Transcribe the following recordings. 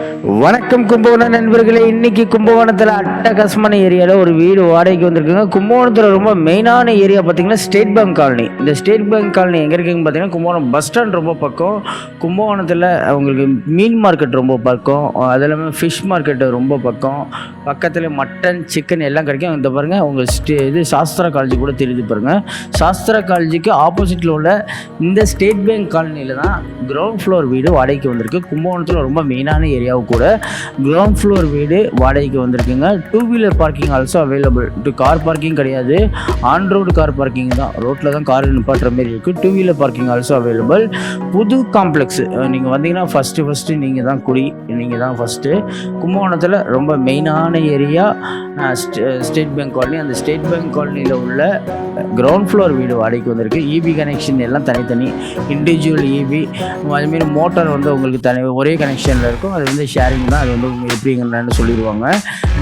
Bye. வணக்கம் கும்பகோணம் நண்பர்களே. இன்னைக்கு கும்பகோணத்தில் அட்டகாசமான ஏரியாவில் ஒரு வீடு வாடகைக்கு வந்திருக்குங்க. கும்பகோணத்தில் ரொம்ப மெயினான ஏரியா பார்த்தீங்கன்னா ஸ்டேட் பேங்க் காலனி. இந்த ஸ்டேட் பேங்க் காலனி எங்கே இருக்குன்னு பார்த்தீங்கன்னா கும்பகோணம் பஸ் ஸ்டாண்ட் ரொம்ப பக்கம். கும்பகோணத்தில் அவங்களுக்கு மீன் மார்க்கெட் ரொம்ப பக்கம். அது இல்லாமல் ஃபிஷ் மார்க்கெட் ரொம்ப பக்கம். பக்கத்தில் மட்டன் சிக்கன் எல்லாம் கிடைக்கும். இந்த பாருங்கள் உங்கள் ஸ்டே இது சாஸ்திரா காலேஜ் கூட தெரிஞ்சு பாருங்கள் சாஸ்திரா காலேஜுக்கு ஆப்போசிட்டில் உள்ள இந்த ஸ்டேட் பேங்க் காலனியில் தான் கிரவுண்ட் ஃப்ளோர் வீடு வாடகைக்கு வந்திருக்கு. கும்பகோணத்தில் ரொம்ப மெயினான ஏரியாவும் கூட கிரவுண்ட் ஃப்ளோர் வீடு வாடகைக்கு வந்திருக்குங்க. Two wheeler parking also available to car parking கிடையாது. ஆன் ரோடு கார் பார்க்கிங் தான். ரோட்டில் தான் கார் நிப்பாட்டுற மாதிரி இருக்குது two wheeler parking also available புது காம்ப்ளெக்ஸ் நீங்கள் வந்தீங்கன்னா ஃபஸ்ட்டு ஃபஸ்ட்டு நீங்கள் தான் குடி நீங்கள் தான் ஃபஸ்ட்டு கும்பகோணத்தில் ரொம்ப மெயினான ஏரியா ஸ்டேட் பேங்க் காலனி அந்த ஸ்டேட் பேங்க் காலனியில் உள்ள கிரவுண்ட் ஃப்ளோர் வீடு வாடகைக்கு வந்திருக்கு. இபி கனெக்ஷன் எல்லாம் தனித்தனி. இண்டிவிஜுவல் இபி அதுமாரி மோட்டார் வந்து உங்களுக்கு தனி ஒரே கனெக்ஷனில் இருக்கும். அது வந்து ஷேரிங் தான். அது வந்து உங்களுக்கு சொல்லிடுவாங்க.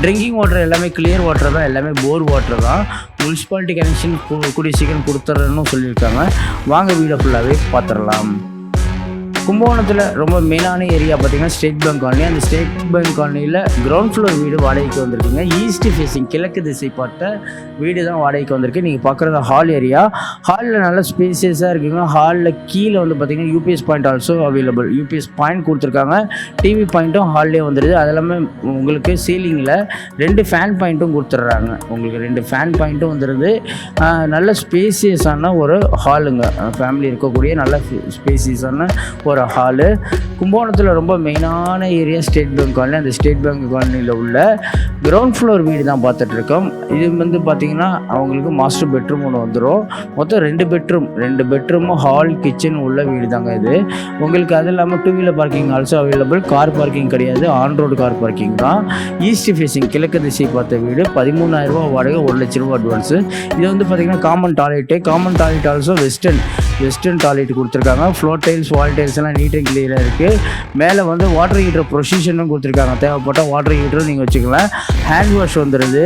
ட்ரிங்கிங் வாட்டர் எல்லாமே கிளியர் வாட்டர் தான். எல்லாமே போர் வாட்டர் தான். முனிசிபாலிட்டி கனெக்ஷன் கூடிய சீக்கிரம் கொடுத்துட்றேன்னு சொல்லியிருக்காங்க. வாங்க வீடை ஃபுல்லாகவே பார்த்துடலாம். கும்பகோணத்தில் ரொம்ப மெயினான ஏரியா பார்த்தீங்கன்னா ஸ்டேட் பேங்க் காலனி அந்த ஸ்டேட் பேங்க் காலனியில் கிரவுண்ட் ஃப்ளோர் வீடு வாடகைக்கு வந்திருக்குங்க. ஈஸ்ட் ஃபேஸிங் கிழக்கு திசை பார்த்த வீடு தான் வாடகைக்கு வந்திருக்கு. நீங்கள் பார்க்குறது ஹால் ஏரியா ஹாலில் நல்ல ஸ்பேசியஸாக இருக்குங்க. ஹாலில் கீழே வந்து பார்த்தீங்கன்னா UPS point also available UPS point கொடுத்துருக்காங்க. டிவி பாயிண்ட்டும் ஹால்லே வந்துடுது அது எல்லாமே உங்களுக்கு சீலிங்கில் ரெண்டு ஃபேன் பாயிண்ட்டும் கொடுத்துட்றாங்க. உங்களுக்கு ரெண்டு ஃபேன் பாயிண்ட்டும் வந்துடுது நல்ல ஸ்பேசியஸான ஒரு ஹாலுங்க ஃபேமிலி இருக்கக்கூடிய நல்ல ஸ்பேசியஸான ஒரு ஹாலு கும்பகோணத்தில் ரொம்ப மெயினான ஏரியா ஸ்டேட் பேங்க் காலனி. அந்த ஸ்டேட் பேங்க் காலனியில் உள்ள கிரவுண்ட் ஃப்ளோர் வீடு தான் பார்த்துட்ருக்கோம் இது வந்து பார்த்திங்கன்னா அவங்களுக்கு மாஸ்டர் பெட்ரூம் ஒன்று வந்துடும் மொத்தம் ரெண்டு பெட்ரூம் ரெண்டு பெட்ரூமும் ஹால் கிச்சன் உள்ள வீடு தாங்க இது. உங்களுக்கு அது இல்லாமல் two wheeler parking also available car parking கிடையாது. ஆன் ரோடு கார் பார்க்கிங் தான். ஈஸ்ட் ஃபேஸிங் கிழக்கு திசை பார்த்த வீடு. பதிமூணாயிரரூபா வாடகை ஒரு லட்ச ரூபா அட்வான்ஸு இது வந்து பார்த்திங்கன்னா common toilet common toilet also western western toilet கொடுத்துருக்காங்க. ஃப்ளோர் டைல்ஸ் வால் டைல்ஸ் எல்லாம் நீட் அண்ட் கிளியராக இருக்குது மேலே வந்து வாட்டர் ஹீட்டர் ப்ரொசிஷனும் கொடுத்துருக்காங்க. தேவைப்பட்டால் வாட்டர் ஹீட்டரும் நீங்கள் வச்சுக்கலாம். ஹேண்ட் வாஷ் வந்துடுது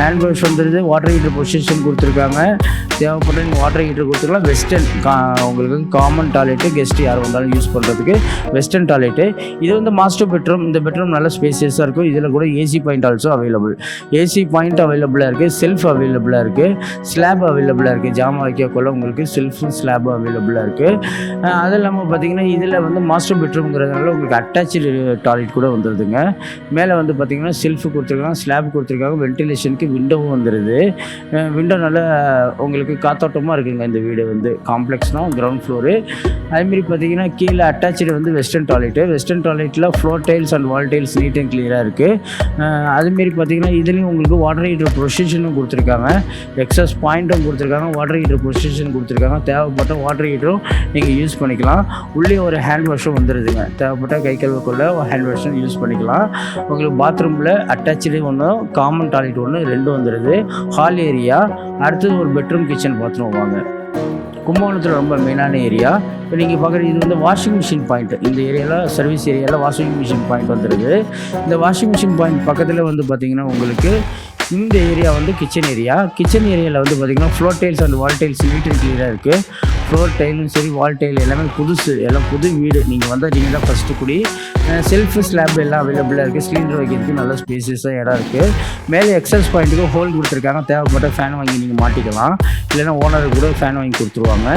ஹேண்ட் வாஷ் வந்துடுது வாட்டர் ஹீட்டர் ப்ரொசீஷன் கொடுத்துருக்காங்க. தேவைப்பட்ட நீங்கள் வாட்டர் ஹீட்டர் கொடுத்துக்கலாம். வெஸ்டர்ன் கா உங்களுக்கு காமன் டாய்லெட்டு கெஸ்ட் யார் வந்தாலும் யூஸ் பண்ணுறதுக்கு வெஸ்டர்ன் டாய்லெட்டு இது வந்து மாஸ்டர் பெட்ரூம் இந்த பெட்ரூம் நல்ல ஸ்பேசியஸாக இருக்கும். இதில் கூட AC point also available AC point அவைலபிளாக இருக்குது செல்ஃப் அவைலபிளாக இருக்குது ஸ்லாப் அவைலபிளாக இருக்குது ஜாமான் வைக்கக்குள்ள உங்களுக்கு செல்ஃபும் ஸ்லாபும் அவைலபிளாக இருக்குது அது இல்லாமல் பார்த்தீங்கன்னா இதில் வந்து மாஸ்டர் பெட்ரூம்ங்கிறதுனால உங்களுக்கு அட்டாச்சு டாய்லெட் கூட வந்துடுதுங்க மேலே வந்து பார்த்திங்கன்னா செல்ஃபு கொடுத்துருக்காங்க ஸ்லாப் கொடுத்துருக்காங்க வென்டிலேஷனுக்கு விண்டோவும் வந்துடுது விண்டோ நல்லா உங்களுக்கு காத்தோட்டமாக இருக்குங்க இந்த வீடு வந்து. காம்ப்ளெக்ஸ்னால் கிரவுண்ட் ஃப்ளோரு அதுமாரி பார்த்தீங்கன்னா கீழே அட்டாச்சு வந்து western toilet western டாய்லெட்டில் floor tiles and wall tiles neat and கிளியராக இருக்குது அதுமாரி பார்த்தீங்கன்னா இதுலேயும் உங்களுக்கு வாட்டர் ஹீட்டர் ப்ரொசிஷனும் கொடுத்துருக்காங்க. எக்ஸஸ் பாயிண்ட்டும் கொடுத்துருக்காங்க வாட்டர் ஹீட்டர் ப்ரொசிஷன் கொடுத்துருக்காங்க. தேவைப்பட்ட வாட்டர் ஹீட்டரும் நீங்கள் யூஸ் பண்ணிக்கலாம். உள்ளே ஒரு ஹேண்ட் வாஷும் வந்துடுதுங்க தேவைப்பட்ட கை கழுவுக்குள்ளே ஹேண்ட் வாஷும் யூஸ் பண்ணிக்கலாம். உங்களுக்கு பாத்ரூமில் அட்டாச்சு ஒன்று காமன் டாய்லெட் ஒன்று ரெண்டும் வந்துடுது ஹால் ஏரியா அடுத்தது ஒரு பெட்ரூம் கிச்சன் பாத்ரூம் வாங்க. கும்பகோணத்தில் ரொம்ப மெயினான ஏரியா இப்போ நீங்கள் பார்க்குற இது வந்து வாஷிங் மிஷின் பாயிண்ட் இந்த ஏரியாவில் சர்வீஸ் ஏரியாவில் வாஷிங் மிஷின் பாயிண்ட் வந்துடுது இந்த வாஷிங் மிஷின் பாயிண்ட் பக்கத்தில் வந்து பார்த்திங்கன்னா உங்களுக்கு இந்த ஏரியா வந்து கிச்சன் ஏரியா கிச்சன் ஏரியாவில் வந்து பார்த்திங்கன்னா floor tiles and wall tiles neat and கிளியராக இருக்குது ஃப்ளோர் டைலும் சரி வால் டைல் எல்லாமே புதுசு. எல்லாம் புது வீடு. நீங்கள் வந்தால் நீங்கள் தான் ஃபஸ்ட்டு குடி. செல்ஃப் ஸ்லாப் எல்லாம் அவைலபிளாக இருக்குது சிலிண்டர் வைக்கிறதுக்கு நல்ல ஸ்பேசஸாக இடம் இருக்குது மேலே எக்ஸஸ் பாயிண்ட்டுக்கு ஹோல் கொடுத்துருக்காங்க. தேவைப்பட்ட ஃபேன் வாங்கி நீங்கள் மாட்டிக்கலாம். இல்லைன்னா ஓனருக்கு கூட ஃபேன் வாங்கி கொடுத்துருவாங்க.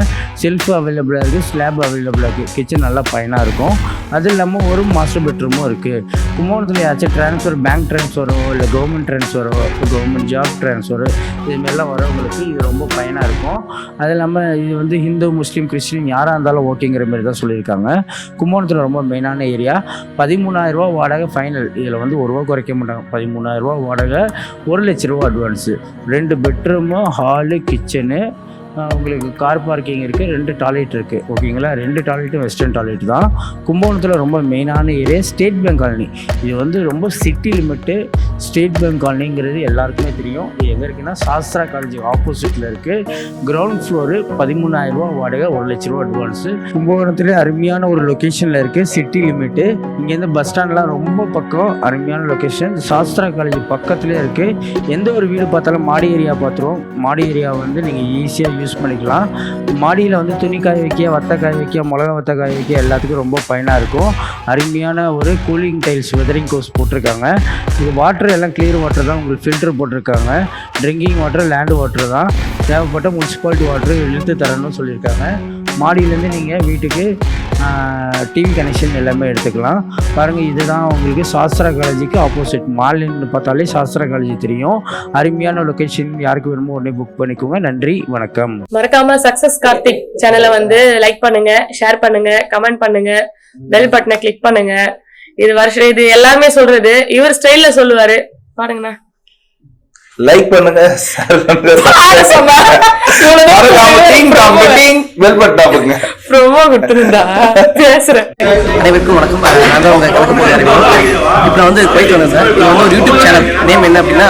செல்ஃப் அவைலபிளாக இருக்குது ஸ்லாப் அவைலபிளாக இருக்குது கிச்சன் நல்லா பயனாக இருக்கும். அது இல்லாமல் ஒரு மாஸ்டர் பெட்ரூமும் இருக்குது கும்பகோணத்தில் ஏதாச்சும் ட்ரான்ஸ்ஃபர் பேங்க் ட்ரான்ஸ்ஃபரோ இல்லை கவர்மெண்ட் ட்ரான்ஸ்ஃபரோ கவர்மெண்ட் ஜாப் ட்ரான்ஸ்ஃபரோ இதுமாரிலாம் வரவங்களுக்கு இது ரொம்ப பயனாக இருக்கும். அது இல்லாமல் இது வந்து ஹிந்து முஸ்லீம் கிறிஸ்டின் யாராக இருந்தாலும் ஓகேங்கிற மாதிரி தான் சொல்லியிருக்காங்க. கும்பகோணத்தில் ரொம்ப மெயினான ஏரியா பதிமூணாயிரரூவா வாடகை ஃபைனல் இதில் வந்து ஒரு ரூபா குறைக்க மாட்டாங்க. பதிமூணாயிரரூவா வாடகை ஒரு லட்ச ரூபா அட்வான்ஸு ரெண்டு பெட்ரூமு ஹாலு கிச்சனு உங்களுக்கு கார் பார்க்கிங் இருக்குது ரெண்டு டாய்லெட் இருக்குது ஓகேங்களா ரெண்டு டாய்லெட்டும் வெஸ்டர்ன் டாய்லெட் தான். கும்பகோணத்தில் ரொம்ப மெயினான ஏரியா ஸ்டேட் பேங்க் காலனி இது வந்து ரொம்ப சிட்டி லிமிட்டு ஸ்டேட் பேங்க் காலனிங்கிறது எல்லாருக்குமே தெரியும். இது எங்கே இருக்குன்னா சாஸ்திரா காலேஜ் ஆப்போசிட்டில் இருக்குது கிரவுண்ட் ஃப்ளோரு பதிமூணாயிரரூபா வாடகை ஒரு லட்ச ரூபா அட்வான்ஸு கும்பகோணத்துலேயே அருமையான ஒரு லொக்கேஷனில் இருக்குது சிட்டி லிமிட்டு இங்கேருந்து பஸ் ஸ்டாண்ட்லாம் ரொம்ப பக்கம் அருமையான லொக்கேஷன் சாஸ்திரா காலேஜ் பக்கத்துலேயே இருக்குது எந்த ஒரு வீடு பார்த்தாலும் மாடி ஏரியா பார்த்துருவோம். மாடி ஏரியா வந்து நீங்கள் ஈஸியாக யூஸ் பண்ணிக்கலாம். மாடியில் வந்து துணி காய வைக்க வத்த காய வைக்க மிளகா வத்த காய வைக்க எல்லாத்துக்கும் ரொம்ப பயனாக இருக்கும். அருமையான ஒரு கூலிங் டைல்ஸ் வெதரிங் கோர்ஸ் போட்டிருக்காங்க. இது வாட்டர் எல்லாம் கிளியர் வாட்டர் தான். உங்களுக்கு ஃபில்டர் போட்டிருக்காங்க. ட்ரிங்கிங் வாட்டர் லேண்ட் வாட்டர் தான். தேவைப்பட்ட முனிசிபாலிட்டி வாட்டர் இழுத்து தரணும்னு சொல்லியிருக்காங்க. மாடியிலேருந்து நீங்கள் வீட்டுக்கு டிவி கனெக்ஷன் எல்லாமே எடுத்துக்கலாம். பாருங்கள் இதுதான் உங்களுக்கு சாஸ்திரா காலேஜுக்கு ஆப்போசிட் மாலின்னு பார்த்தாலே சாஸ்திரா காலேஜ் தெரியும். அருமையான லொக்கேஷன் யாருக்கு வேணுமோ உடனே புக் பண்ணிக்கோங்க. நன்றி வணக்கம். மறக்காம சக்சஸ் கார்த்திக் சேனலை வந்து லைக் பண்ணுங்க ஷேர் பண்ணுங்க கமெண்ட் பண்ணுங்க பெல் பட்டனை கிளிக் பண்ணுங்க. இது வருஷம் இது எல்லாமே சொல்றது. இவர் ஸ்டைல்ல சொல்லுவாரு. பாருங்கண்ணா. லைக் பண்ணுங்க அனைவருக்கும் வணக்கம். நான் தான் இப்போ நான் வந்து போயிட்டு வந்தேன் சார் யூடியூப் சேனல் நேம் என்ன அப்படின்னா